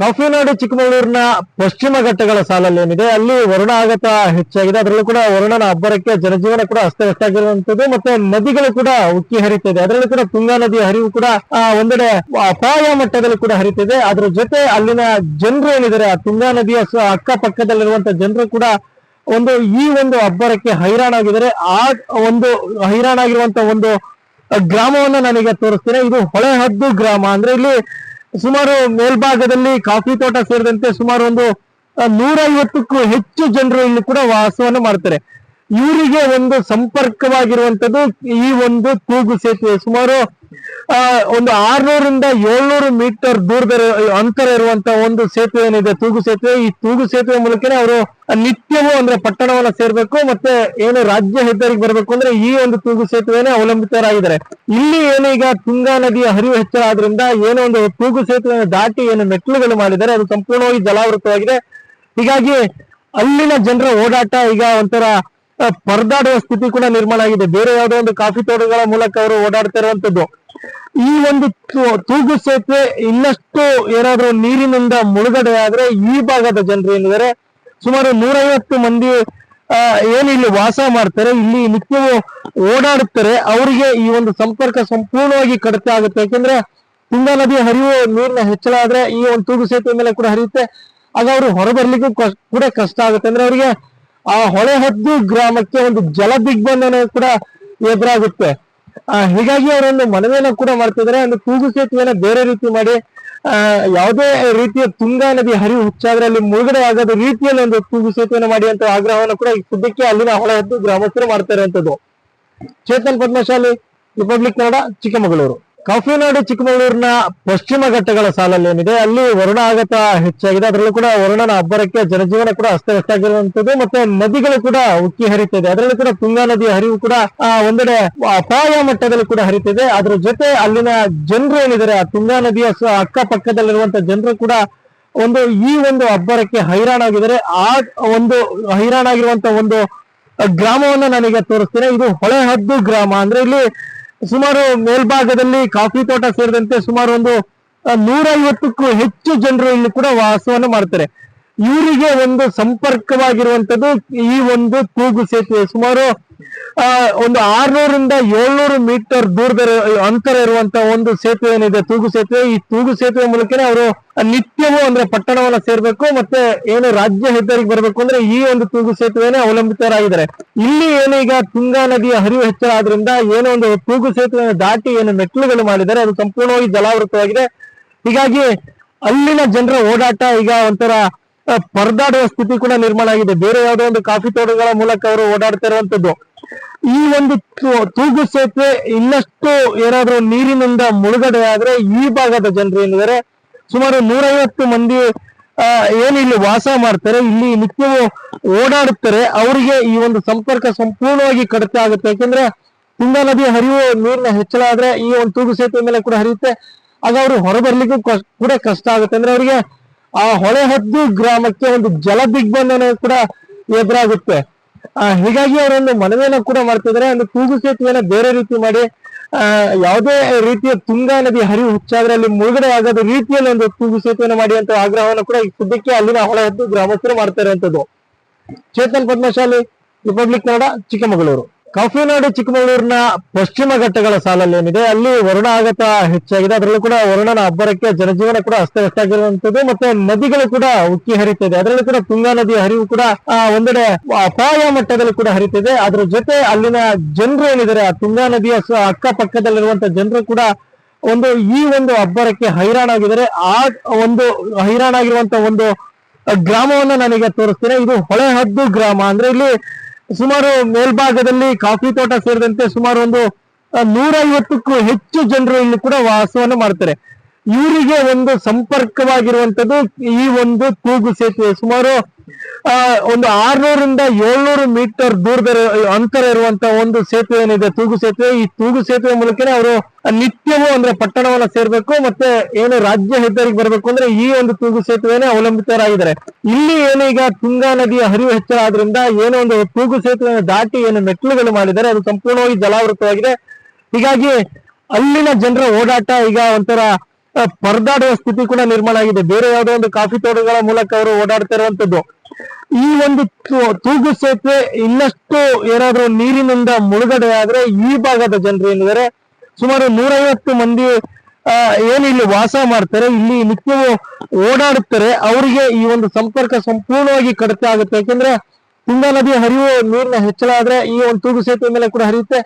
ಕಾಫಿನಾಡು ಚಿಕ್ಕಮಗಳೂರಿನ ಪಶ್ಚಿಮ ಘಟ್ಟಗಳ ಸಾಲಲ್ಲಿ ಏನಿದೆ, ಅಲ್ಲಿ ವರುಣ ಆಗತ ಹೆಚ್ಚಾಗಿದೆ. ಅದರಲ್ಲೂ ಕೂಡ ವರುಣನ ಅಬ್ಬರಕ್ಕೆ ಜನಜೀವನ ಕೂಡ ಅಸ್ತವ್ಯಸ್ತಾಗಿರುವಂತದ್ದು ಮತ್ತೆ ನದಿಗಳು ಕೂಡ ಉಕ್ಕಿ ಹರಿತಿದೆ ಅದರಲ್ಲೂ ಕೂಡ ತುಂಗಾ ನದಿಯ ಹರಿವು ಕೂಡ ಒಂದೆಡೆ ಅಪಾಯ ಮಟ್ಟದಲ್ಲಿ ಕೂಡ ಹರಿತಿದೆ ಅದರ ಜೊತೆ ಅಲ್ಲಿನ ಜನರು ಏನಿದ್ದಾರೆ, ಆ ತುಂಗಾ ನದಿಯ ಅಕ್ಕಪಕ್ಕದಲ್ಲಿರುವಂತ ಜನರು ಕೂಡ ಒಂದು, ಈ ಒಂದು ಅಬ್ಬರಕ್ಕೆ ಹೈರಾಣಾಗಿದ್ದಾರೆ. ಆ ಒಂದು ಹೈರಾಣಾಗಿರುವಂತ ಒಂದು ಗ್ರಾಮವನ್ನ ನನಗೆ ತೋರಿಸ್ತೀನಿ. ಇದು ಹೊಳೆಹದ್ದು ಗ್ರಾಮ. ಅಂದ್ರೆ ಇಲ್ಲಿ ಸುಮಾರು ಮೇಲ್ಭಾಗದಲ್ಲಿ ಕಾಫಿ ತೋಟ ಸೇರಿದಂತೆ ಸುಮಾರು ಒಂದು ನೂರೈವತ್ತಕ್ಕೂ ಹೆಚ್ಚು ಜನರು ಇಲ್ಲಿ ಕೂಡ ವಾಸವನ್ನು ಮಾಡ್ತಾರೆ. ಇವರಿಗೆ ಒಂದು ಸಂಪರ್ಕವಾಗಿರುವಂತದ್ದು ಈ ಒಂದು ತೂಗು ಸೇತುವೆ. ಸುಮಾರು ಒಂದು ಆರ್ನೂರಿಂದ ಏಳ್ನೂರು ಮೀಟರ್ ದೂರದ ಅಂತರ ಇರುವಂತ ಒಂದು ಸೇತುವೆ ಏನಿದೆ, ತೂಗು ಸೇತುವೆ. ಈ ತೂಗು ಸೇತುವೆ ಮೂಲಕನೇ ಅವರು ನಿತ್ಯವೂ ಅಂದ್ರೆ ಪಟ್ಟಣವನ್ನ ಸೇರ್ಬೇಕು ಮತ್ತೆ ಏನು ರಾಜ್ಯ ಹೆದ್ದಾರಿಗೆ ಬರಬೇಕು ಅಂದ್ರೆ ಈ ಒಂದು ತೂಗು ಸೇತುವೆನೇ ಅವಲಂಬಿತರಾಗಿದ್ದಾರೆ. ಇಲ್ಲಿ ಏನು ಈಗ ತುಂಗಾ ನದಿಯ ಹರಿವು ಹೆಚ್ಚಳ ಆದ್ರಿಂದ ಏನೋ ಒಂದು ತೂಗು ಸೇತುವೆ ದಾಟಿ ಏನು ಮೆಟ್ಲುಗಳು ಮಾಡಿದ್ದಾರೆ, ಅದು ಸಂಪೂರ್ಣವಾಗಿ ಜಲಾವೃತವಾಗಿದೆ. ಹೀಗಾಗಿ ಅಲ್ಲಿನ ಜನರ ಓಡಾಟ ಈಗ ಒಂಥರ ಪರದಾಡುವ ಸ್ಥಿತಿ ಕೂಡ ನಿರ್ಮಾಣ ಆಗಿದೆ. ಬೇರೆ ಯಾವುದೋ ಒಂದು ಕಾಫಿ ತೋಟಗಳ ಮೂಲಕ ಅವರು ಓಡಾಡ್ತಾ ಇರುವಂತದ್ದು. ಈ ಒಂದು ತೂಗು ಸೇತುವೆ ಇನ್ನಷ್ಟು ಏನಾದ್ರೂ ನೀರಿನಿಂದ ಮುಳುಗಡೆ ಆದ್ರೆ ಈ ಭಾಗದ ಜನರು ಏನಿದ್ದಾರೆ, ಸುಮಾರು ನೂರೈವತ್ತು ಮಂದಿ ಏನು ಇಲ್ಲಿ ವಾಸ ಮಾಡ್ತಾರೆ, ಇಲ್ಲಿ ನಿತ್ಯವೂ ಓಡಾಡುತ್ತಾರೆ. ಅವರಿಗೆ ಈ ಒಂದು ಸಂಪರ್ಕ ಸಂಪೂರ್ಣವಾಗಿ ಕಡಿತ ಆಗುತ್ತೆ. ಯಾಕಂದ್ರೆ ತುಂಗಾ ನದಿ ಹರಿವು ನೀರಿನ ಹೆಚ್ಚಳ ಆದ್ರೆ ಈ ಒಂದು ತೂಗು ಸೇತುವೆ ಮೇಲೆ ಕೂಡ ಹರಿಯುತ್ತೆ. ಆಗ ಅವರು ಹೊರಬರ್ಲಿಕ್ಕೂ ಕೂಡ ಕಷ್ಟ ಆಗುತ್ತೆ. ಅಂದ್ರೆ ಅವರಿಗೆ ಆ ಹೊಳೆಹದ್ದು ಗ್ರಾಮಕ್ಕೆ ಒಂದು ಜಲ ದಿಗ್ಬಂಧನ ಕೂಡ ಎದುರಾಗುತ್ತೆ. ಹೀಗಾಗಿ ಅವರೊಂದು ಮನವಿಯನ್ನ ಕೂಡ ಮಾಡ್ತಿದ್ದಾರೆ. ಒಂದು ತೂಗು ಸೇತುವೆನ ಬೇರೆ ರೀತಿ ಮಾಡಿ ಆ, ಯಾವುದೇ ರೀತಿಯ ತುಂಗಾ ನದಿ ಹರಿವು ಹುಚ್ಚಾದ್ರೆ ಅಲ್ಲಿ ಮುಳುಗಡೆ ಆಗದ ರೀತಿಯಲ್ಲಿ ಒಂದು ತೂಗು ಸೇತುವೆನ ಮಾಡಿ ಅಂತ ಆಗ್ರಹವನ್ನು ಕೂಡ ಈ ಸದ್ಯಕ್ಕೆ ಅಲ್ಲಿನ ಹೊಳೆಹದ್ದು ಗ್ರಾಮಸ್ಥರು ಮಾಡ್ತಾ ಇರುವಂತದ್ದು ಚೇತನ್ ಪದ್ಮಶಾಲಿ ರಿಪಬ್ಲಿಕ್ ಕನ್ನಡ ಚಿಕ್ಕಮಗಳೂರು. ಕಾಫಿನಾಡು ಚಿಕ್ಕಮಗಳೂರಿನ ಪಶ್ಚಿಮ ಘಟ್ಟಗಳ ಸಾಲಲ್ಲಿ ಏನಿದೆ, ಅಲ್ಲಿ ವರುಣ ಆಗತ ಹೆಚ್ಚಾಗಿದೆ. ಅದರಲ್ಲೂ ಕೂಡ ವರುಣನ ಅಬ್ಬರಕ್ಕೆ ಜನಜೀವನ ಕೂಡ ಅಸ್ತವ್ಯಸ್ತಾಗಿರುವಂತದ್ದು ಮತ್ತೆ ನದಿಗಳು ಕೂಡ ಉಕ್ಕಿ ಹರಿತಿದೆ ಅದರಲ್ಲೂ ಕೂಡ ತುಂಗಾ ನದಿಯ ಹರಿವು ಕೂಡ ಒಂದೆಡೆ ಅಪಾಯ ಮಟ್ಟದಲ್ಲಿ ಕೂಡ ಹರಿತಿದೆ ಅದರ ಜೊತೆ ಅಲ್ಲಿನ ಜನರು ಏನಿದ್ದಾರೆ, ಆ ತುಂಗಾ ನದಿಯ ಸ- ಅಕ್ಕಪಕ್ಕದಲ್ಲಿರುವಂತ ಜನರು ಕೂಡ ಒಂದು, ಈ ಒಂದು ಅಬ್ಬರಕ್ಕೆ ಹೈರಾಣಾಗಿದ್ದಾರೆ. ಆ ಒಂದು ಹೈರಾಣಾಗಿರುವಂತ ಒಂದು ಗ್ರಾಮವನ್ನ ನನಗೆ ತೋರಿಸ್ತೇನೆ. ಇದು ಹೊಳೆಹದ್ದು ಗ್ರಾಮ. ಅಂದ್ರೆ ಇಲ್ಲಿ ಸುಮಾರು ಮೇಲ್ಭಾಗದಲ್ಲಿ ಕಾಫಿ ತೋಟ ಸೇರಿದಂತೆ ಸುಮಾರು ಒಂದು ನೂರ ನೂರೈವತ್ತಕ್ಕೂ ಹೆಚ್ಚು ಜನರು ಇಲ್ಲಿ ಕೂಡ ವಾಸವನ್ನು ಮಾಡ್ತಾರೆ. ಇವರಿಗೆ ಒಂದು ಸಂಪರ್ಕವಾಗಿರುವಂತದ್ದು ಈ ಒಂದು ತೂಗು ಸೇತುವೆ. ಸುಮಾರು ಒಂದು ಆರ್ನೂರಿಂದ ಏಳ್ನೂರು ಮೀಟರ್ ದೂರದ ಅಂತರ ಇರುವಂತ ಒಂದು ಸೇತುವೆ ಏನಿದೆ ತೂಗು ಸೇತುವೆ. ಈ ತೂಗು ಸೇತುವೆ ಮೂಲಕನೇ ಅವರು ನಿತ್ಯವೂ ಅಂದ್ರೆ ಪಟ್ಟಣವನ್ನ ಸೇರ್ಬೇಕು ಮತ್ತೆ ಏನು ರಾಜ್ಯ ಹೆದ್ದಾರಿಗೆ ಬರಬೇಕು ಅಂದ್ರೆ ಈ ಒಂದು ತೂಗು ಸೇತುವೆನೇ ಅವಲಂಬಿತರಾಗಿದ್ದಾರೆ. ಇಲ್ಲಿ ಏನೀಗ ತುಂಗಾ ನದಿಯ ಹರಿವು ಹೆಚ್ಚಳ ಆದ್ರಿಂದ ಏನೋ ಒಂದು ತೂಗು ಸೇತುವೆ ದಾಟಿ ಏನು ಮೆಟ್ಲುಗಳು ಮಾಡಿದ್ದಾರೆ, ಅದು ಸಂಪೂರ್ಣವಾಗಿ ಜಲಾವೃತವಾಗಿದೆ. ಹೀಗಾಗಿ ಅಲ್ಲಿನ ಜನರ ಓಡಾಟ ಈಗ ಒಂಥರ ಪರದಾಡುವ ಸ್ಥಿತಿ ಕೂಡ ನಿರ್ಮಾಣ ಆಗಿದೆ. ಬೇರೆ ಯಾವುದೋ ಒಂದು ಕಾಫಿ ತೋಟಗಳ ಮೂಲಕ ಅವರು ಓಡಾಡ್ತಾ ಇರುವಂತದ್ದು. ಈ ಒಂದು ತೂಗು ಸೇತುವೆ ಇನ್ನಷ್ಟು ಏನಾದ್ರೂ ನೀರಿನಿಂದ ಮುಳುಗಡೆ ಆದ್ರೆ ಈ ಭಾಗದ ಜನರು ಏನಿದ್ದಾರೆ, ಸುಮಾರು ನೂರೈವತ್ತು ಮಂದಿ ಏನು ಇಲ್ಲಿ ವಾಸ ಮಾಡ್ತಾರೆ, ಇಲ್ಲಿ ನಿತ್ಯವೂ ಓಡಾಡುತ್ತಾರೆ. ಅವರಿಗೆ ಈ ಒಂದು ಸಂಪರ್ಕ ಸಂಪೂರ್ಣವಾಗಿ ಕಡಿತ ಆಗುತ್ತೆ. ಯಾಕೆಂದ್ರೆ ತುಂಗಾ ನದಿ ಹರಿವು ನೀರಿನ ಹೆಚ್ಚಳ ಆದ್ರೆ ಈ ಒಂದು ತೂಗು ಸೇತುವೆ ಮೇಲೆ ಕೂಡ ಹರಿಯುತ್ತೆ. ಆಗ ಅವರು ಹೊರಬರ್ಲಿಕ್ಕೂ ಕೂಡ ಕಷ್ಟ ಆಗುತ್ತೆ. ಅಂದ್ರೆ ಅವರಿಗೆ ಆ ಹೊಳೆಹದ್ದು ಗ್ರಾಮಕ್ಕೆ ಒಂದು ಜಲ ದಿಗ್ಬಂಧನ ಕೂಡ ಎದುರಾಗುತ್ತೆ. ಹೀಗಾಗಿ ಅವರೊಂದು ಮನವಿಯನ್ನ ಕೂಡ ಮಾಡ್ತಿದ್ದಾರೆ. ಒಂದು ತೂಗು ಸೇತುವೆನ ಬೇರೆ ರೀತಿ ಮಾಡಿ ಆ, ಯಾವುದೇ ರೀತಿಯ ತುಂಗಾ ನದಿ ಹರಿವು ಹುಚ್ಚಾದ್ರೆ ಅಲ್ಲಿ ಮುಳುಗಡೆ ಆಗದ ರೀತಿಯಲ್ಲಿ ಒಂದು ತೂಗು ಸೇತುವೆನ ಮಾಡಿ ಅಂತ ಆಗ್ರಹವನ್ನು ಕೂಡ ಈ ಸದ್ಯಕ್ಕೆ ಅಲ್ಲಿನ ಹೊಳೆಹದ್ದು ಗ್ರಾಮಸ್ಥರು ಮಾಡ್ತಾ ಇರುವಂತದ್ದು ಚೇತನ್ ಪದ್ಮಶಾಲಿ ರಿಪಬ್ಲಿಕ್ ಕನ್ನಡ ಚಿಕ್ಕಮಗಳೂರು. ಕಾಫಿನಾಡು ಚಿಕ್ಕಮಗಳೂರಿನ ಪಶ್ಚಿಮ ಘಟ್ಟಗಳ ಸಾಲಲ್ಲಿ ಏನಿದೆ, ಅಲ್ಲಿ ವರುಣ ಆಗತ ಹೆಚ್ಚಾಗಿದೆ. ಅದರಲ್ಲೂ ಕೂಡ ವರುಣನ ಅಬ್ಬರಕ್ಕೆ ಜನಜೀವನ ಕೂಡ ಅಸ್ತವ್ಯಸ್ತಾಗಿರುವಂತದ್ದು ಮತ್ತೆ ನದಿಗಳು ಕೂಡ ಉಕ್ಕಿ ಹರಿತಿದೆ. ಅದರಲ್ಲೂ ಕೂಡ ತುಂಗಾ ನದಿಯ ಹರಿವು ಕೂಡ ಒಂದೆಡೆ ಅಪಾಯ ಮಟ್ಟದಲ್ಲಿ ಕೂಡ ಹರಿತಿದೆ. ಅದರ ಜೊತೆ ಅಲ್ಲಿನ ಜನರು ಏನಿದ್ದಾರೆ, ಆ ತುಂಗಾ ನದಿಯ ಅಕ್ಕಪಕ್ಕದಲ್ಲಿರುವಂತ ಜನರು ಕೂಡ ಒಂದು, ಈ ಒಂದು ಅಬ್ಬರಕ್ಕೆ ಹೈರಾಣಾಗಿದ್ದಾರೆ. ಆ ಒಂದು ಹೈರಾಣಾಗಿರುವಂತ ಒಂದು ಗ್ರಾಮವನ್ನ ನನಗೆ ತೋರಿಸ್ತೇನೆ. ಇದು ಹೊಳೆಹದ್ದು ಗ್ರಾಮ. ಅಂದ್ರೆ ಇಲ್ಲಿ ಸುಮಾರು ಮೇಲ್ಭಾಗದಲ್ಲಿ ಕಾಫಿ ತೋಟ ಸೇರಿದಂತೆ ಸುಮಾರು ಒಂದು ನೂರೈವತ್ತಕ್ಕೂ ಹೆಚ್ಚು ಜನರು ಇಲ್ಲಿ ಕೂಡ ವಾಸವನ್ನು ಮಾಡ್ತಾರೆ. ಇವರಿಗೆ ಒಂದು ಸಂಪರ್ಕವಾಗಿರುವಂತದ್ದು ಈ ಒಂದು ತೂಗು ಸೇತುವೆ. ಸುಮಾರು ಒಂದು ಆರ್ನೂರಿಂದ ಏಳ್ನೂರು ಮೀಟರ್ ದೂರದ ಅಂತರ ಇರುವಂತ ಒಂದು ಸೇತುವೆ ಏನಿದೆ, ತೂಗು ಸೇತುವೆ. ಈ ತೂಗು ಸೇತುವೆ ಮೂಲಕನೇ ಅವರು ನಿತ್ಯವೂ ಅಂದ್ರೆ ಪಟ್ಟಣವನ್ನ ಸೇರ್ಬೇಕು ಮತ್ತೆ ಏನು ರಾಜ್ಯ ಹೆದ್ದಾರಿಗೆ ಬರಬೇಕು ಅಂದ್ರೆ ಈ ಒಂದು ತೂಗು ಸೇತುವೆನೇ ಅವಲಂಬಿತರಾಗಿದ್ದಾರೆ. ಇಲ್ಲಿ ಏನೀಗ ತುಂಗಾ ನದಿಯ ಹರಿವು ಹೆಚ್ಚಳ ಆದ್ರಿಂದ ಏನೋ ಒಂದು ತೂಗು ಸೇತುವೆ ದಾಟಿ ಏನು ಮೆಟ್ಲುಗಳು ಮಾಡಿದ್ದಾರೆ, ಅದು ಸಂಪೂರ್ಣವಾಗಿ ಜಲಾವೃತವಾಗಿದೆ. ಹೀಗಾಗಿ ಅಲ್ಲಿನ ಜನರ ಓಡಾಟ ಈಗ ಒಂಥರ ಪರದಾಡುವ ಸ್ಥಿತಿ ಕೂಡ ನಿರ್ಮಾಣ ಆಗಿದೆ. ಬೇರೆ ಯಾವುದೋ ಒಂದು ಕಾಫಿ ತೋಟಗಳ ಮೂಲಕ ಅವರು ಓಡಾಡ್ತಾ ಇರುವಂತದ್ದು. ಈ ಒಂದು ತೂಗು ಸೇತುವೆ ಇನ್ನಷ್ಟು ಏನಾದ್ರೂ ನೀರಿನಿಂದ ಮುಳುಗಡೆ ಆದ್ರೆ ಈ ಭಾಗದ ಜನರು ಏನಿದ್ದಾರೆ, ಸುಮಾರು ನೂರೈವತ್ತು ಮಂದಿ ಏನು ಇಲ್ಲಿ ವಾಸ ಮಾಡ್ತಾರೆ, ಇಲ್ಲಿ ನಿತ್ಯವೂ ಓಡಾಡುತ್ತಾರೆ. ಅವರಿಗೆ ಈ ಒಂದು ಸಂಪರ್ಕ ಸಂಪೂರ್ಣವಾಗಿ ಕಡಿತ ಆಗುತ್ತೆ. ಯಾಕೆಂದ್ರೆ ತುಂಗಾ ನದಿ ಹರಿವು ನೀರಿನ ಹೆಚ್ಚಳ ಆದ್ರೆ ಈ ಒಂದು ತೂಗು ಸೇತುವೆ ಮೇಲೆ ಕೂಡ ಹರಿಯುತ್ತೆ.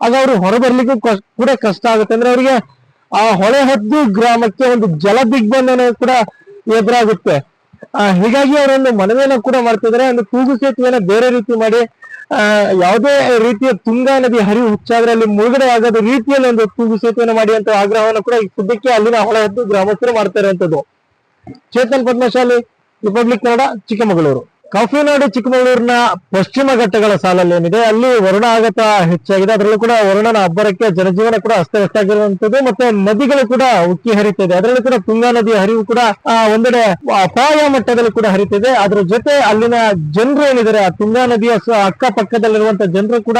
ಆಗ ಅವರು ಹೊರಬರ್ಲಿಕ್ಕೂ ಕೂಡ ಕಷ್ಟ ಆಗುತ್ತೆ. ಅಂದ್ರೆ ಅವರಿಗೆ ಆ ಹೊಳೆ ಹದ್ದು ಗ್ರಾಮಕ್ಕೆ ಒಂದು ಜಲ ದಿಗ್ಬಂಧನ ಕೂಡ ಎದುರಾಗುತ್ತೆ. ಹೀಗಾಗಿ ಅವರೊಂದು ಮನವಿಯನ್ನ ಕೂಡ ಮಾಡ್ತಿದ್ದಾರೆ ಒಂದು ತೂಗು ಸೇತುವೆಯನ್ನ ಬೇರೆ ರೀತಿ ಮಾಡಿ ಆ, ಯಾವುದೇ ರೀತಿಯ ತುಂಗಾ ನದಿ ಹರಿವು ಹುಚ್ಚಾದ್ರೆ ಅಲ್ಲಿ ಮುಳುಗಡೆ ಆಗದ ರೀತಿಯಲ್ಲಿ ಒಂದು ತೂಗು ಸೇತುವೆಯನ್ನು ಮಾಡಿ ಅಂತ ಆಗ್ರಹವನ್ನು ಕೂಡ ಈ ಸದ್ಯಕ್ಕೆ ಅಲ್ಲಿನ ಹೊಳೆ ಹದ್ದು ಗ್ರಾಮಸ್ಥರು ಮಾಡ್ತಾರೆ ಅಂತದ್ದು ಚೇತನ್ ಪದ್ಮಶಾಲಿ ರಿಪಬ್ಲಿಕ್ ಕನ್ನಡ ಚಿಕ್ಕಮಗಳೂರು ಕಾಫಿನಾಡು ಚಿಕ್ಕಮಗಳೂರಿನ ಪಶ್ಚಿಮ ಘಟ್ಟಗಳ ಸಾಲಲ್ಲಿ ಏನಿದೆ ಅಲ್ಲಿ ವರುಣ ಆಗತ ಹೆಚ್ಚಾಗಿದೆ. ಅದರಲ್ಲೂ ಕೂಡ ವರುಣನ ಅಬ್ಬರಕ್ಕೆ ಜನಜೀವನ ಕೂಡ ಅಸ್ತವ್ಯಸ್ತಾಗಿರುವಂತದ್ದು ಮತ್ತೆ ನದಿಗಳು ಕೂಡ ಉಕ್ಕಿ ಹರಿತಿದೆ. ಅದರಲ್ಲೂ ಕೂಡ ತುಂಗಾ ನದಿಯ ಹರಿವು ಕೂಡ ಒಂದೆಡೆ ಅಪಾಯ ಮಟ್ಟದಲ್ಲಿ ಕೂಡ ಹರಿತಿದೆ. ಅದ್ರ ಜೊತೆ ಅಲ್ಲಿನ ಜನರು ಏನಿದ್ದಾರೆ? ಆ ತುಂಗಾ ನದಿಯ ಸ- ಅಕ್ಕಪಕ್ಕದಲ್ಲಿರುವಂತ ಜನರು ಕೂಡ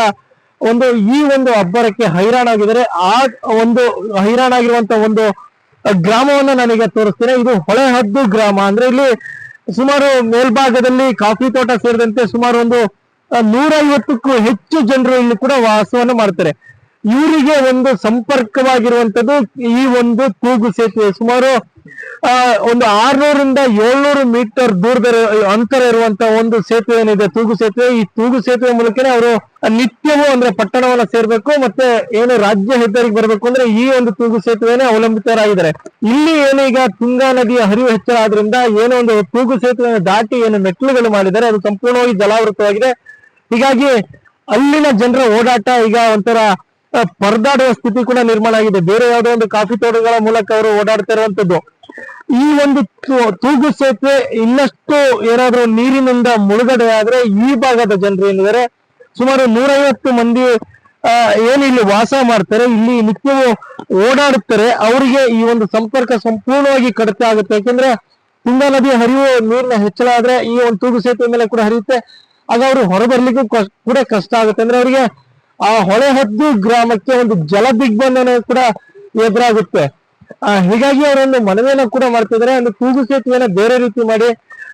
ಒಂದು, ಈ ಒಂದು ಅಬ್ಬರಕ್ಕೆ ಹೈರಾಣಾಗಿದ್ದಾರೆ. ಆ ಒಂದು ಹೈರಾಣಾಗಿರುವಂತಹ ಒಂದು ಗ್ರಾಮವನ್ನ ನನಗೆ ತೋರಿಸ್ತೇನೆ. ಇದು ಹೊಳೆಹದ್ದು ಗ್ರಾಮ. ಅಂದ್ರೆ ಇಲ್ಲಿ ಸುಮಾರು ಮೇಲ್ಭಾಗದಲ್ಲಿ ಕಾಫಿ ತೋಟ ಸೇರಿದಂತೆ ಸುಮಾರು ಒಂದು ನೂರೈವತ್ತಕ್ಕೂ ಹೆಚ್ಚು ಜನರು ಇಲ್ಲಿ ಕೂಡ ವಾಸವನ್ನು ಮಾಡ್ತಾರೆ. ಇವರಿಗೆ ಒಂದು ಸಂಪರ್ಕವಾಗಿರುವಂತದ್ದು ಈ ಒಂದು ತೂಗು ಸೇತುವೆ. ಸುಮಾರು ಆ, ಒಂದು ಆರ್ನೂರಿಂದ ಏಳ್ನೂರು ಮೀಟರ್ ದೂರದ ಅಂತರ ಇರುವಂತ ಒಂದು ಸೇತುವೆ ಏನಿದೆ ತೂಗು ಸೇತುವೆ. ಈ ತೂಗು ಸೇತುವೆ ಮೂಲಕನೇ ಅವರು ನಿತ್ಯವೂ ಅಂದ್ರೆ ಪಟ್ಟಣವನ್ನ ಸೇರ್ಬೇಕು ಮತ್ತೆ ಏನು ರಾಜ್ಯ ಹೆದ್ದಾರಿಗೆ ಬರಬೇಕು ಅಂದ್ರೆ ಈ ಒಂದು ತೂಗು ಸೇತುವೆನೇ ಅವಲಂಬಿತರಾಗಿದ್ದಾರೆ. ಇಲ್ಲಿ ಏನೀಗ ತುಂಗಾ ನದಿಯ ಹರಿವು ಹೆಚ್ಚಳ ಆದ್ರಿಂದ ಏನೋ ಒಂದು ತೂಗು ಸೇತುವೆಯನ್ನು ದಾಟಿ ಏನು ಮೆಟ್ಲುಗಳು ಮಾಡಿದ್ದಾರೆ ಅದು ಸಂಪೂರ್ಣವಾಗಿ ಜಲಾವೃತವಾಗಿದೆ. ಹೀಗಾಗಿ ಅಲ್ಲಿನ ಜನರ ಓಡಾಟ ಈಗ ಒಂಥರ ಪರದಾಡುವ ಸ್ಥಿತಿ ಕೂಡ ನಿರ್ಮಾಣ ಆಗಿದೆ. ಬೇರೆ ಯಾವುದೋ ಒಂದು ಕಾಫಿ ತೋಟಗಳ ಮೂಲಕ ಅವರು ಓಡಾಡ್ತಾ ಇರುವಂತದ್ದು. ಈ ಒಂದು ತೂಗು ಸೇತುವೆ ಇನ್ನಷ್ಟು ಏನಾದ್ರೂ ನೀರಿನಿಂದ ಮುಳುಗಡೆ ಆದ್ರೆ ಈ ಭಾಗದ ಜನರು ಏನಿದ್ದಾರೆ, ಸುಮಾರು ನೂರೈವತ್ತು ಮಂದಿ ಏನು ಇಲ್ಲಿ ವಾಸ ಮಾಡ್ತಾರೆ, ಇಲ್ಲಿ ನಿತ್ಯವೂ ಓಡಾಡುತ್ತಾರೆ. ಅವರಿಗೆ ಈ ಒಂದು ಸಂಪರ್ಕ ಸಂಪೂರ್ಣವಾಗಿ ಕಡಿತ ಆಗುತ್ತೆ. ಯಾಕೆಂದ್ರೆ ತುಂಗಾ ನದಿ ಹರಿಯುವ ನೀರಿನ ಹೆಚ್ಚಳ ಆದ್ರೆ ಈ ಒಂದು ತೂಗು ಸೇತುವೆ ಮೇಲೆ ಕೂಡ ಹರಿಯುತ್ತೆ. ಆಗ ಅವರು ಹೊರಬರ್ಲಿಕ್ಕೂ ಕೂಡ ಕಷ್ಟ ಆಗುತ್ತೆ. ಅಂದ್ರೆ ಅವರಿಗೆ ಆ ಹೊಳೆಹದ್ದು ಗ್ರಾಮಕ್ಕೆ ಒಂದು ಜಲ ದಿಗ್ಬಂಧನ ಕೂಡ ಎದುರಾಗುತ್ತೆ. ಆ, ಹೀಗಾಗಿ ಅವರೊಂದು ಮನವಿಯನ್ನ ಕೂಡ ಮಾಡ್ತಿದ್ದಾರೆ ಒಂದು ತೂಗು ಸೇತುವೆನ ಬೇರೆ ರೀತಿ ಮಾಡಿ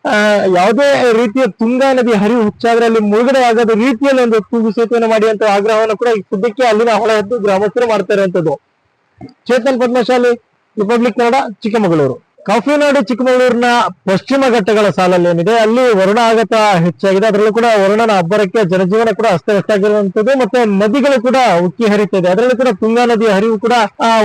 ಆ, ಯಾವುದೇ ರೀತಿಯ ತುಂಗಾ ನದಿ ಹರಿವು ಹುಚ್ಚಾದ್ರೆ ಅಲ್ಲಿ ಮುಳುಗಡೆ ಆಗದ ರೀತಿಯಲ್ಲಿ ಒಂದು ತೂಗು ಸೇತುವೆಯನ್ನು ಮಾಡಿ ಅಂತ ಆಗ್ರಹವನ್ನು ಕೂಡ ಈ ಸದ್ಯಕ್ಕೆ ಅಲ್ಲಿನ ಹೊಳೆಹದ್ದು ಗ್ರಾಮಸ್ಥರು ಮಾಡ್ತಾ ಇರುವಂತದ್ದು ಚೇತನ್ ಪದ್ಮಶಾಲಿ ರಿಪಬ್ಲಿಕ್ ಕನ್ನಡ ಚಿಕ್ಕಮಗಳೂರು ಕಾಫಿನಾಡು ಚಿಕ್ಕಮಗಳೂರಿನ ಪಶ್ಚಿಮ ಘಟ್ಟಗಳ ಸಾಲಲ್ಲಿ ಏನಿದೆ? ಅಲ್ಲಿ ವರುಣ ಆಗತ ಹೆಚ್ಚಾಗಿದೆ. ಅದರಲ್ಲೂ ಕೂಡ ವರುಣನ ಅಬ್ಬರಕ್ಕೆ ಜನಜೀವನ ಕೂಡ ಅಸ್ತವ್ಯಸ್ತಾಗಿರುವಂತದ್ದು ಮತ್ತೆ ನದಿಗಳು ಕೂಡ ಉಕ್ಕಿ ಹರಿತಿದೆ. ಅದರಲ್ಲೂ ಕೂಡ ತುಂಗಾ ನದಿಯ ಹರಿವು ಕೂಡ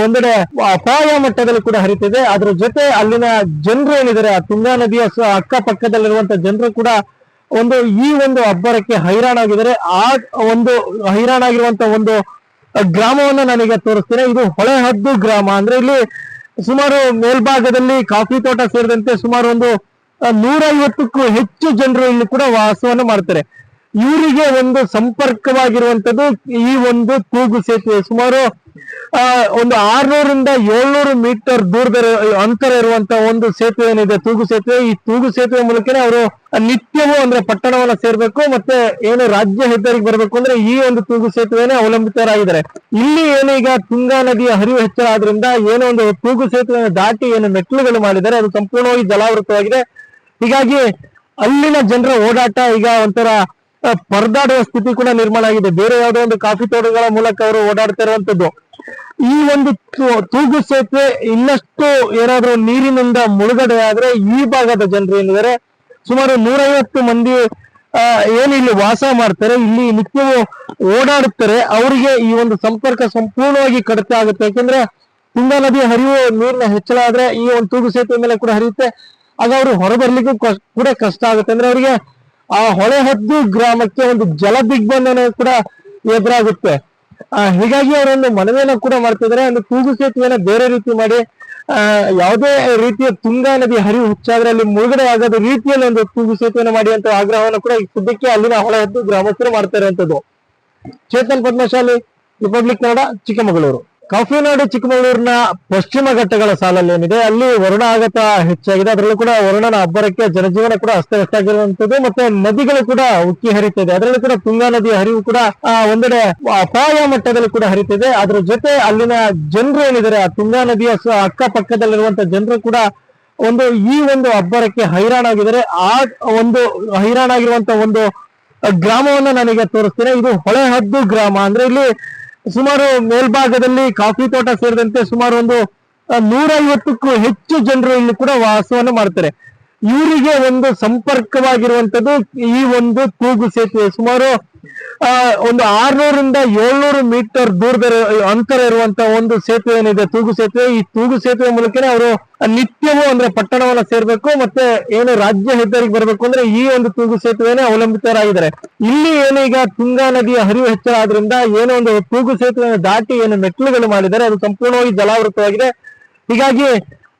ಒಂದೆಡೆ ಅಪಾಯ ಮಟ್ಟದಲ್ಲಿ ಕೂಡ ಹರಿತಿದೆ. ಅದರ ಜೊತೆ ಅಲ್ಲಿನ ಜನರು ಏನಿದ್ದಾರೆ? ಆ ತುಂಗಾ ನದಿಯ ಅಕ್ಕಪಕ್ಕದಲ್ಲಿರುವಂತಹ ಅಕ್ಕಪಕ್ಕದಲ್ಲಿರುವಂತ ಜನರು ಕೂಡ ಒಂದು, ಈ ಒಂದು ಅಬ್ಬರಕ್ಕೆ ಹೈರಾಣಾಗಿದ್ದಾರೆ. ಆ ಒಂದು ಹೈರಾಣಾಗಿರುವಂತ ಒಂದು ಗ್ರಾಮವನ್ನ ನನಗೆ ತೋರಿಸ್ತೇನೆ. ಇದು ಹೊಳೆಹದ್ದು ಗ್ರಾಮ. ಅಂದ್ರೆ ಇಲ್ಲಿ ಸುಮಾರು ಮೇಲ್ಭಾಗದಲ್ಲಿ ಕಾಫಿ ತೋಟ ಸೇರಿದಂತೆ ಸುಮಾರು ಒಂದು ನೂರೈವತ್ತಕ್ಕೂ ಹೆಚ್ಚು ಜನರು ಇಲ್ಲಿ ಕೂಡ ವಾಸವನ್ನು ಮಾಡ್ತಾರೆ. ಇವರಿಗೆ ಒಂದು ಸಂಪರ್ಕವಾಗಿರುವಂತದ್ದು ಈ ಒಂದು ತೂಗು ಸೇತುವೆ. ಸುಮಾರು ಒಂದು ಆರ್ನೂರಿಂದ ಏಳ್ನೂರು ಮೀಟರ್ ದೂರದ ಅಂತರ ಇರುವಂತ ಒಂದು ಸೇತುವೆ ಏನಿದೆ, ತೂಗು ಸೇತುವೆ, ಈ ತೂಗು ಸೇತುವೆ ಮೂಲಕನೇ ಅವರು ನಿತ್ಯವೂ ಅಂದ್ರೆ ಪಟ್ಟಣವನ್ನ ಸೇರ್ಬೇಕು ಮತ್ತೆ ಏನು ರಾಜ್ಯ ಹೆದ್ದಾರಿಗೆ ಬರಬೇಕು ಅಂದ್ರೆ ಈ ಒಂದು ತೂಗು ಸೇತುವೆನೇ ಅವಲಂಬಿತರಾಗಿದ್ದಾರೆ. ಇಲ್ಲಿ ಏನೀಗ ತುಂಗಾ ನದಿಯ ಹರಿವು ಹೆಚ್ಚಳ ಆದ್ರಿಂದ ಏನೋ ಒಂದು ತೂಗು ಸೇತುವೆ ದಾಟಿ ಏನು ಮೆಟ್ಲುಗಳು ಮಾಡಿದ್ದಾರೆ, ಅದು ಸಂಪೂರ್ಣವಾಗಿ ಜಲಾವೃತವಾಗಿದೆ. ಹೀಗಾಗಿ ಅಲ್ಲಿನ ಜನರ ಓಡಾಟ ಈಗ ಒಂಥರ ಪರದಾಡುವ ಸ್ಥಿತಿ ಕೂಡ ನಿರ್ಮಾಣ ಆಗಿದೆ. ಬೇರೆ ಯಾವುದೋ ಒಂದು ಕಾಫಿ ತೋಟಗಳ ಮೂಲಕ ಅವರು ಓಡಾಡ್ತಾ ಇರುವಂತದ್ದು. ಈ ಒಂದು ತೂಗು ಸೇತುವೆ ಇನ್ನಷ್ಟು ಏನಾದ್ರೂ ನೀರಿನಿಂದ ಮುಳುಗಡೆ ಆದ್ರೆ ಈ ಭಾಗದ ಜನರು ಏನಿದ್ದಾರೆ, ಸುಮಾರು ನೂರೈವತ್ತು ಮಂದಿ ಏನು ಇಲ್ಲಿ ವಾಸ ಮಾಡ್ತಾರೆ, ಇಲ್ಲಿ ನಿತ್ಯವೂ ಓಡಾಡುತ್ತಾರೆ. ಅವರಿಗೆ ಈ ಒಂದು ಸಂಪರ್ಕ ಸಂಪೂರ್ಣವಾಗಿ ಕಡಿತ ಆಗುತ್ತೆ. ಯಾಕಂದ್ರೆ ತುಂಗಾ ನದಿ ಹರಿವು ನೀರಿನ ಹೆಚ್ಚಳ ಆದ್ರೆ ಈ ಒಂದು ತೂಗು ಸೇತುವೆ ಮೇಲೆ ಕೂಡ ಹರಿಯುತ್ತೆ. ಆಗ ಅವರು ಹೊರಬರ್ಲಿಕ್ಕೂ ಕೂಡ ಕಷ್ಟ ಆಗುತ್ತೆ. ಅಂದ್ರೆ ಅವರಿಗೆ ಆ ಹೊಳೆಹದ್ದು ಗ್ರಾಮಕ್ಕೆ ಒಂದು ಜಲ ದಿಗ್ಬಂಧನ ಕೂಡ ಎದುರಾಗುತ್ತೆ. ಹೀಗಾಗಿ ಅವರೊಂದು ಮನವಿಯನ್ನ ಕೂಡ ಮಾಡ್ತಿದ್ದಾರೆ. ಒಂದು ತೂಗು ಸೇತುವೆಯನ್ನ ಬೇರೆ ರೀತಿ ಮಾಡಿ ಆ, ಯಾವುದೇ ರೀತಿಯ ತುಂಗಾ ನದಿ ಹರಿವು ಹುಚ್ಚಾದ್ರೆ ಅಲ್ಲಿ ಮುಳುಗಡೆ ಆಗದ ರೀತಿಯಲ್ಲಿ ಒಂದು ತೂಗು ಸೇತುವೆನ ಮಾಡಿ ಅಂತ ಆಗ್ರಹವನ್ನು ಕೂಡ ಈ ಸದ್ಯಕ್ಕೆ ಅಲ್ಲಿನ ಹೊಳೆಹದ್ದು ಗ್ರಾಮಸ್ಥರು ಮಾಡ್ತಾ ಇರುವಂತದ್ದು ಚೇತನ್ ಪದ್ಮಶಾಲಿ ರಿಪಬ್ಲಿಕ್ ಕನ್ನಡ ಚಿಕ್ಕಮಗಳೂರು ಕಾಫಿನಾಡು ಚಿಕ್ಕಮಗಳೂರಿನ ಪಶ್ಚಿಮ ಘಟ್ಟಗಳ ಸಾಲಲ್ಲಿ ಏನಿದೆ, ಅಲ್ಲಿ ವರುಣ ಆಗತ ಹೆಚ್ಚಾಗಿದೆ. ಅದರಲ್ಲೂ ಕೂಡ ವರುಣನ ಅಬ್ಬರಕ್ಕೆ ಜನಜೀವನ ಕೂಡ ಅಸ್ತವ್ಯಸ್ತಾಗಿರುವಂತದ್ದು ಮತ್ತೆ ನದಿಗಳು ಕೂಡ ಉಕ್ಕಿ ಹರಿತಿದೆ ಅದರಲ್ಲೂ ಕೂಡ ತುಂಗಾ ನದಿಯ ಹರಿವು ಕೂಡ ಒಂದೆಡೆ ಅಪಾಯ ಮಟ್ಟದಲ್ಲಿ ಕೂಡ ಹರಿತಿದೆ ಅದರ ಜೊತೆ ಅಲ್ಲಿನ ಜನರು ಏನಿದ್ದಾರೆ, ಆ ತುಂಗಾ ನದಿಯ ಅಕ್ಕಪಕ್ಕದಲ್ಲಿರುವಂತ ಜನರು ಕೂಡ ಒಂದು, ಈ ಒಂದು ಅಬ್ಬರಕ್ಕೆ ಹೈರಾಣಾಗಿದ್ದಾರೆ. ಆ ಒಂದು ಹೈರಾಣಾಗಿರುವಂತ ಒಂದು ಗ್ರಾಮವನ್ನ ನನಗೆ ತೋರಿಸ್ತೇನೆ. ಇದು ಹೊಳೆಹದ್ದು ಗ್ರಾಮ. ಅಂದ್ರೆ ಇಲ್ಲಿ ಸುಮಾರು ಮೇಲ್ಭಾಗದಲ್ಲಿ ಕಾಫಿ ತೋಟ ಸೇರಿದಂತೆ ಸುಮಾರು ಒಂದು ನೂರೈವತ್ತಕ್ಕೂ ಹೆಚ್ಚು ಜನರು ಇಲ್ಲಿ ಕೂಡ ವಾಸವನ್ನು ಮಾಡ್ತಾರೆ. ಇವರಿಗೆ ಒಂದು ಸಂಪರ್ಕವಾಗಿರುವಂತದ್ದು ಈ ಒಂದು ತೂಗು ಸೇತುವೆ. ಸುಮಾರು ಆ, ಒಂದು ಆರ್ನೂರಿಂದ ಏಳ್ನೂರು ಮೀಟರ್ ದೂರದ ಅಂತರ ಇರುವಂತ ಒಂದು ಸೇತುವೆ ಏನಿದೆ ತೂಗು ಸೇತುವೆ. ಈ ತೂಗು ಸೇತುವೆ ಮೂಲಕನೇ ಅವರು ನಿತ್ಯವೂ ಅಂದ್ರೆ ಪಟ್ಟಣವನ್ನ ಸೇರ್ಬೇಕು ಮತ್ತೆ ಏನು ರಾಜ್ಯ ಹೆದ್ದಾರಿಗೆ ಬರಬೇಕು ಅಂದ್ರೆ ಈ ಒಂದು ತೂಗು ಸೇತುವೆನೇ ಅವಲಂಬಿತರಾಗಿದ್ದಾರೆ. ಇಲ್ಲಿ ಏನು ಈಗ ತುಂಗಾ ನದಿಯ ಹರಿವು ಹೆಚ್ಚಳ ಆದ್ರಿಂದ ಏನೋ ಒಂದು ತೂಗು ಸೇತುವೆ ದಾಟಿ ಏನು ಮೆಟ್ಲುಗಳು ಮಾಡಿದ್ದಾರೆ ಅದು ಸಂಪೂರ್ಣವಾಗಿ ಜಲಾವೃತವಾಗಿದೆ. ಹೀಗಾಗಿ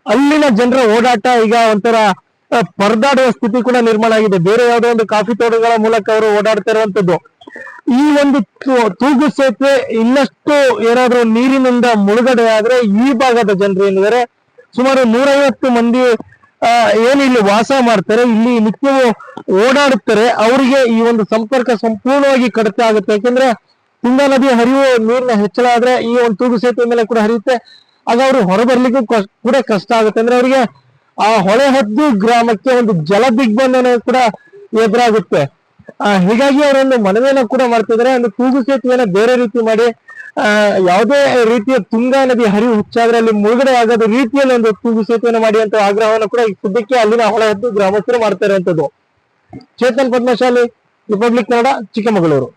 ಅಲ್ಲಿನ ಜನರ ಓಡಾಟ ಈಗ ಒಂಥರ ಪರದಾಡುವ ಸ್ಥಿತಿ ಕೂಡ ನಿರ್ಮಾಣ ಆಗಿದೆ. ಬೇರೆ ಯಾವುದೋ ಒಂದು ಕಾಫಿ ತೋಟಗಳ ಮೂಲಕ ಅವರು ಓಡಾಡ್ತಾ ಇರುವಂತದ್ದು. ಈ ಒಂದು ತೂಗು ಸೇತುವೆ ಇನ್ನಷ್ಟು ಏನಾದ್ರೂ ನೀರಿನಿಂದ ಮುಳುಗಡೆ ಆದ್ರೆ ಈ ಭಾಗದ ಜನರು ಏನಿದ್ದಾರೆ, ಸುಮಾರು ನೂರೈವತ್ತು ಮಂದಿ ಏನು ಇಲ್ಲಿ ವಾಸ ಮಾಡ್ತಾರೆ, ಇಲ್ಲಿ ನಿತ್ಯವೂ ಓಡಾಡುತ್ತಾರೆ. ಅವರಿಗೆ ಈ ಒಂದು ಸಂಪರ್ಕ ಸಂಪೂರ್ಣವಾಗಿ ಕಡಿತ ಆಗುತ್ತೆ. ಯಾಕಂದ್ರೆ ತುಂಗಾ ನದಿ ಹರಿವು ನೀರಿನ ಹೆಚ್ಚಳ ಆದ್ರೆ ಈ ಒಂದು ತೂಗು ಸೇತುವೆ ಮೇಲೆ ಕೂಡ ಹರಿಯುತ್ತೆ. ಆಗ ಅವರು ಹೊರಬರ್ಲಿಕ್ಕೂ ಕೂಡ ಕಷ್ಟ ಆಗುತ್ತೆ. ಅಂದ್ರೆ ಅವರಿಗೆ ಆ ಹೊಳೆಹದ್ದು ಗ್ರಾಮಕ್ಕೆ ಒಂದು ಜಲ ದಿಗ್ಬಂಧನ ಕೂಡ ಎದುರಾಗುತ್ತೆ. ಹೀಗಾಗಿ ಅವರೊಂದು ಮನವಿಯನ್ನ ಕೂಡ ಮಾಡ್ತಿದ್ದಾರೆ. ಒಂದು ತೂಗು ಸೇತುವೆನ ಬೇರೆ ರೀತಿ ಮಾಡಿ ಆ, ಯಾವುದೇ ರೀತಿಯ ತುಂಗಾ ನದಿ ಹರಿವು ಹುಚ್ಚಾದ್ರೆ ಅಲ್ಲಿ ಮುಳುಗಡೆ ಆಗದ ರೀತಿಯಲ್ಲಿ ಒಂದು ತೂಗು ಸೇತುವೆನ ಮಾಡಿ ಅಂತ ಆಗ್ರಹವನ್ನು ಕೂಡ ಈ ಸದ್ಯಕ್ಕೆ ಅಲ್ಲಿನ ಹೊಳೆಹದ್ದು ಗ್ರಾಮಸ್ಥರು ಮಾಡ್ತಾ ಇರುವಂತದ್ದು ಚೇತನ್ ಪದ್ಮಶಾಲಿ ರಿಪಬ್ಲಿಕ್ ಕನ್ನಡ ಚಿಕ್ಕಮಗಳೂರು.